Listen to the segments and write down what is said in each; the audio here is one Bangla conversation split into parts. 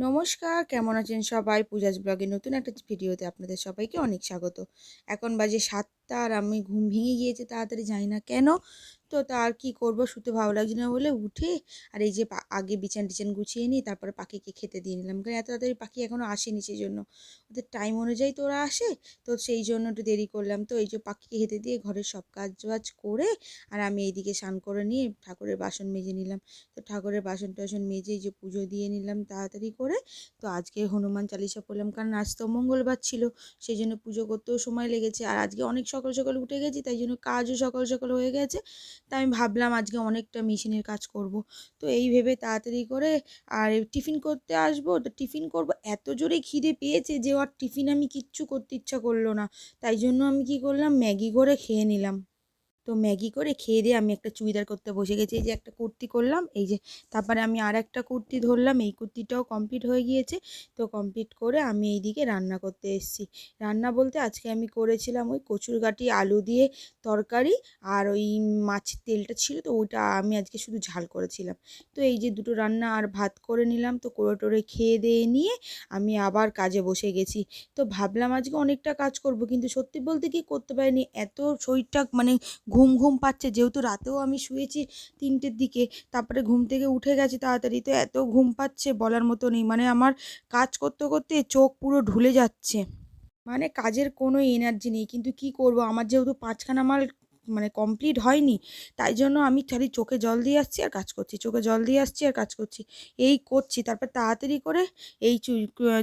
নমস্কার, কেমন আছেন সবাই? পূজাজ ব্লগে নতুন একটা ভিডিওতে আপনাদের সবাইকে অনেক স্বাগত। এখন বাজে সাতটা আর আমি ঘুম ভেঙে গিয়েছে, তাড়াতাড়ি যাই না কেন। তো তার কি করব, শুতে ভালো লাগছে না বলে উঠে আর এই যে আগে বিছান টিছান গুছিয়ে নিই তারপরে পাখিকে খেতে দিয়ে নিলাম। কারণ এত তাড়াতাড়ি পাখি এখনও আসেনি সেই জন্য ওদের টাইম অনুযায়ী তো ওরা আসে, তো সেই জন্য একটু দেরি করলাম। তো এই যে পাখিকে খেতে দিয়ে ঘরের সব কাজ বাজ করে আর আমি এইদিকে স্নান করে নিয়ে ঠাকুরের বাসন মেজে নিলাম। তো ঠাকুরের বাসন টাসন মেজে যে পুজো দিয়ে নিলাম তাড়াতাড়ি করে। তো আজকে হনুমান চালিসা পড়লাম, কারণ আজ তো মঙ্গলবার ছিল, সেই জন্য পুজো করতেও সময় লেগেছে। আর আজকে অনেক সকাল সকাল উঠে গেছি, তাই জন্য কাজও সকাল সকাল হয়ে গেছে। তাই আমি ভাবলাম আজকে অনেকটা মেশিনের কাজ করব। তো এই ভেবে তাড়াতাড়ি করে আর টিফিন করতে আসব। তো টিফিন করব। এত জোরে খিদে পেয়েছে যে আর টিফিন আমি কিচ্ছু করতে ইচ্ছা করল না। তাই জন্য আমি কি করলাম, ম্যাগি করে খেয়ে নিলাম। তো ম্যাগি করে খেয়ে দিয়ে আমি একটা চুড়িদার করতে বসে গেছি। এই যে একটা কুর্তি করলাম, এই যে তারপরে আমি আর একটা কুর্তি ধরলাম, এই কুর্তিটাও কমপ্লিট হয়ে গিয়েছে। তো কমপ্লিট করে আমি এইদিকে রান্না করতে এসেছি। রান্না বলতে আজকে আমি করেছিলাম ওই কচুর গাটি আলু দিয়ে তরকারি আর ওই মাছের তেলটা ছিল তো ওইটা আমি আজকে শুধু ঝাল করেছিলাম। তো এই যে দুটো রান্না আর ভাত করে নিলাম, তো করে টোরে খেয়ে দিয়ে নিয়ে আমি আবার কাজে বসে গেছি। তো ভাবলাম আজকে অনেকটা কাজ করব কিন্তু সত্যি বলতে কি করতে পারিনি। এত শরীরটা মানে ঘুম ঘুম পাচ্ছে। যেহেতু রাতেও আমি শুয়েছি তিনটের দিকে, তারপরে ঘুম থেকে উঠে গেছি তাড়াতাড়ি, তো এত ঘুম পাচ্ছে বলার মতো নেই। মানে আমার কাজ করতে করতে চোখ পুরো ঢুলে যাচ্ছে। মানে কাজের কোনো এনার্জি নেই। কিন্তু কি করব? আমার যেহেতু পাঁচখানা মাল মানে কমপ্লিট হয়নি, তাই জন্য আমি খালি চোখে জল দিয়ে আসছি আর কাজ করছি, চোখে জল দিয়ে আসছি আর কাজ করছি। এই করছি, তারপর তাড়াতাড়ি করে এই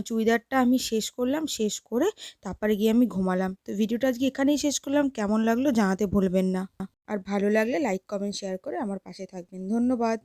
চুড়িদারটা আমি শেষ করলাম, শেষ করে তারপরে গিয়ে আমি ঘুমালাম। তো ভিডিওটা আজকে এখানেই শেষ করলাম, কেমন লাগল জানাতে ভুলবেন না। আর ভালো লাগলে লাইক কমেন্ট শেয়ার করে আমার পাশে থাকবেন। ধন্যবাদ।